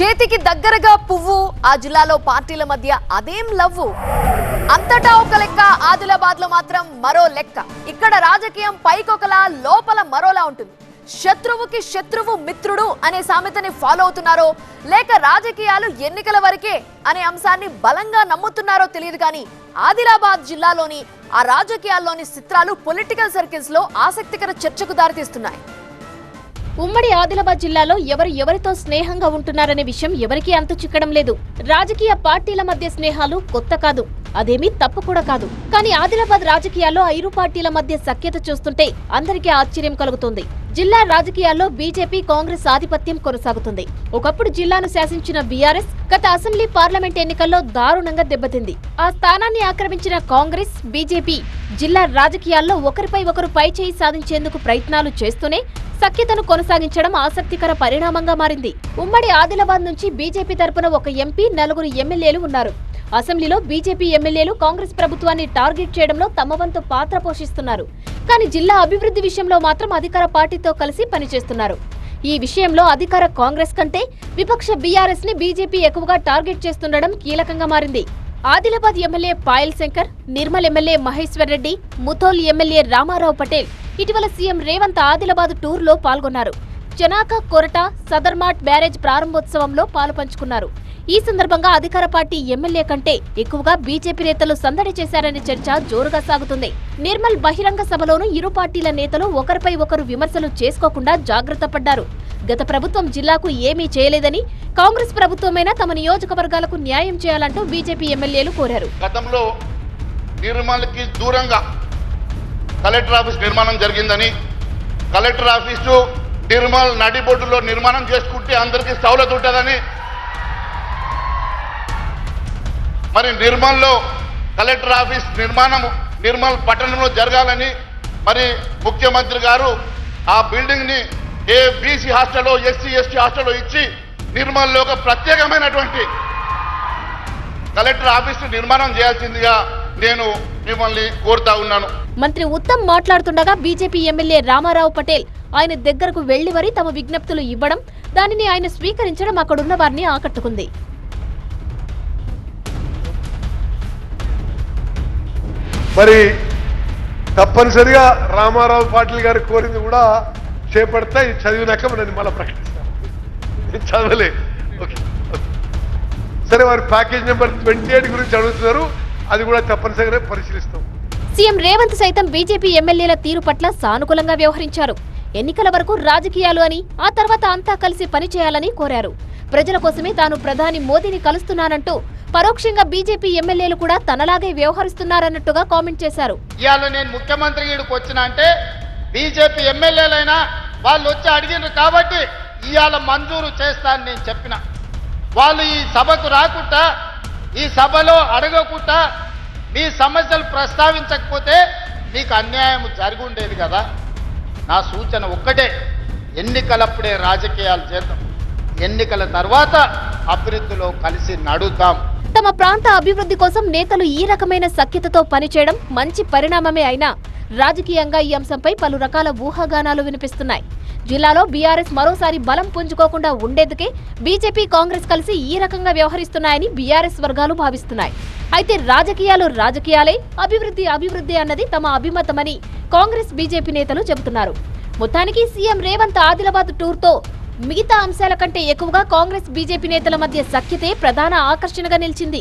చేతికి దగ్గరగా పువ్వు ఆ జిల్లాలో పార్టీల మధ్య అదేం లవ్వు? అంతటా ఒక లెక్క ఆదిలాబాద్లో మాత్రం మరో లెక్క. ఇక్కడ రాజకీయం పైకొకలా లోపల మరోలా ఉంటుంది. శత్రువుకి శత్రువు మిత్రుడు అనే సామెతని ఫాలో అవుతున్నారో లేక రాజకీయాలు ఎన్నికల వరకే అనే అంశాన్ని బలంగా నమ్ముతున్నారో తెలియదు కానీ ఆదిలాబాద్ జిల్లాలోని ఆ రాజకీయాల్లోని చిత్రాలు పొలిటికల్ సర్కిల్స్లో ఆసక్తికర చర్చకు దారితీస్తున్నాయి. ఉమ్మడి ఆదిలాబాద్ జిల్లాలో ఎవరు ఎవరితో స్నేహంగా ఉంటున్నారనే విషయం ఎవరికీ అంతు చిక్కడం లేదు. రాజకీయ పార్టీల మధ్య స్నేహాలు కొత్త కాదు. అదేమీ తప్పు కూడా కాదు. కానీ ఆదిలాబాద్ రాజకీయాల్లో ఐరు పార్టీల మధ్య సఖ్యత చూస్తుంటే అందరికీ ఆశ్చర్యం కలుగుతుంది. జిల్లా రాజకీయాల్లో బీజేపీ కాంగ్రెస్ ఆధిపత్యం కొనసాగుతుంది. ఒకప్పుడు జిల్లాను శాసించిన బీఆర్ఎస్ గత అసెంబ్లీ పార్లమెంట్ ఎన్నికల్లో దారుణంగా దెబ్బతింది. ఆ స్థానాన్ని ఆక్రమించిన కాంగ్రెస్ బీజేపీ జిల్లా రాజకీయాల్లో ఒకరిపై ఒకరు పైచేయి సాధించేందుకు ప్రయత్నాలు చేస్తూనే సఖ్యతను కొనసాగించడం ఆసక్తికర పరిణామంగా మారింది. ఉమ్మడి ఆదిలాబాద్ నుంచి బీజేపీ తరపున ఒక ఎంపీ నలుగురు ఎమ్మెల్యేలు ఉన్నారు. అసెంబ్లీలో బీజేపీ ఎమ్మెల్యేలు కాంగ్రెస్ ప్రభుత్వాన్ని టార్గెట్ చేయడంలో తమ వంతు పాత్ర పోషిస్తున్నారు. కానీ జిల్లా అభివృద్ధి విషయంలో మాత్రం అధికార పార్టీతో కలిసి పనిచేస్తున్నారు. ఈ విషయంలో అధికార కాంగ్రెస్ కంటే విపక్ష బీఆర్ఎస్ని బీజేపీ ఎక్కువగా టార్గెట్ చేస్తుండడం కీలకంగా మారింది. Adilabad MLA Payal Shankar Nirmal MLA Maheshwar Reddy Mudhol MLA Ramarao Patel ఇటీవల సీఎం రేవంత్ ఆదిలాబాద్ టూర్లో పాల్గొన్నారు. జనాక కొరట సదర్మాట్ బ్యారేజ్ ప్రారంభోత్సవంలో పాలు పంచుకున్నారు ఈ సందర్భంగా అధికార పార్టీ ఎమ్మెల్యే కంటే ఎక్కువగా బీజేపీ నేతలు సందడి చేశారనే చర్చ జోరుగా సాగుతుంది. నిర్మల్ బహిరంగ సభలోనూ ఇరు పార్టీల నేతలు ఒకరిపై ఒకరు విమర్శలు చేసుకోకుండా జాగ్రత్త పడ్డారు. గత ప్రభుత్వం జిల్లాకు ఏమీ చేయలేదని కాంగ్రెస్ ప్రభుత్వమైనా తమ నియోజకవర్గాలకు న్యాయం చేయాలంటూ బీజేపీ ఎమ్మెల్యేలు కోరారు. గతంలో నిర్మల్కి దూరంగా కలెక్టర్ ఆఫీస్ నిర్మాణం జరిగిందని కలెక్టర్ ఆఫీసు నిర్మల్ నడిబొడ్డులో నిర్మాణం చేసుకుంటే అందరికీ సౌలత్ ఉంటుందని. మరి నిర్మల్లో కలెక్టర్ ఆఫీస్ నిర్మాణం నిర్మల్ పట్టణంలో జరగాలని మరి ముఖ్యమంత్రి గారు ఆ బిల్డింగ్ని ఏ బీసీ హాస్టల్లో ఎస్సీ ఎస్టీ హాస్టల్లో ఇచ్చి నిర్మల్లో ఒక ప్రత్యేకమైనటువంటి కలెక్టర్ ఆఫీసు నిర్మాణం చేయాల్సిందిగా నేను మిమ్మల్ని కోరుతా ఉన్నాను. మంత్రి ఉత్తమ్ మాట్లాడుతుండగా బీజేపీ ఎమ్మెల్యే రామారావు పటేల్ ఆయన దగ్గరకు వెళ్ళి మరీ తమ విజ్ఞప్తులు ఇవ్వడం దానిని ఆయన స్వీకరించడం అక్కడున్న వారిని ఆకట్టుకుంది. మరి తప్పనిసరిగా రామారావు పాటిల్ గారు కోరింది కూడా చేపడతా ఇది చదివినాక నేను మళ్ళీ ప్రకటిస్తాను చదవలే ఓకే ఓకే. సరే వారి ప్యాకేజ్ నెంబర్ ట్వంటీ ఎయిట్ గురించి అడుగుతున్నారు. అది కూడా తప్పనిసరిగా పరిశీలిస్తాం. సీఎం రేవంత్ సైతం బీజేపీ ఎమ్మెల్యేల తీరు పట్ల సానుకూలంగా వ్యవహరించారు. ఎన్నికల వరకు రాజకీయాలు అని ఆ తర్వాత అంతా కలిసి పనిచేయాలని కోరారు. ప్రజల కోసమే తాను ప్రధాని మోదీని కలుస్తున్నానంటూ పరోక్షంగా బీజేపీ ఎమ్మెల్యేలు కూడా తనలాగే వ్యవహరిస్తున్నారన్నట్టుగా కామెంట్ చేశారు. ఇవాళ నేను ముఖ్యమంత్రి వచ్చిన అంటే బీజేపీ ఎమ్మెల్యేలైనా వాళ్ళు వచ్చి అడిగినారు కాబట్టి ఇవాళ మంజూరు చేస్తానని నేను చెప్పిన. వాళ్ళు ఈ సభకు రాకుండా ఈ సభలో అడగకుండా మీ సమస్యలు ప్రస్తావించకపోతే మీకు అన్యాయం జరిగి ఉండేది కదా. నా సూచన ఒక్కటే ఎన్నికలప్పుడే రాజకీయాలు చేద్దాం. ఎన్నికల తర్వాత అభివృద్ధిలో కలిసి నడుద్దాం. తమ ప్రాంత అభివృద్ధి కోసం నేతలు ఈ రకమైన సఖ్యతతో పనిచేయడం మంచి పరిణామమే అయినా రాజకీయంగా ఈ అంశంపై పలు రకాల ఊహాగానాలు వినిపిస్తున్నాయి. జిల్లాలో బీఆర్ఎస్ మరోసారి బలం పుంజుకోకుండా ఉండేందుకే బీజేపీ కాంగ్రెస్ కలిసి ఈ రకంగా వ్యవహరిస్తున్నాయని బీఆర్ఎస్ వర్గాలు భావిస్తున్నాయి. అయితే రాజకీయాలు రాజకీయాలే అభివృద్ధి అభివృద్ధి అన్నది తమ అభిమతమని కాంగ్రెస్ బీజేపీ నేతలు చెబుతున్నారు. మొత్తానికి సీఎం రేవంత్ ఆదిలాబాద్ టూర్తో మిగతా అంశాల కంటే ఎక్కువగా కాంగ్రెస్ బీజేపీ నేతల మధ్య సఖ్యతే ప్రధాన ఆకర్షణగా నిలిచింది.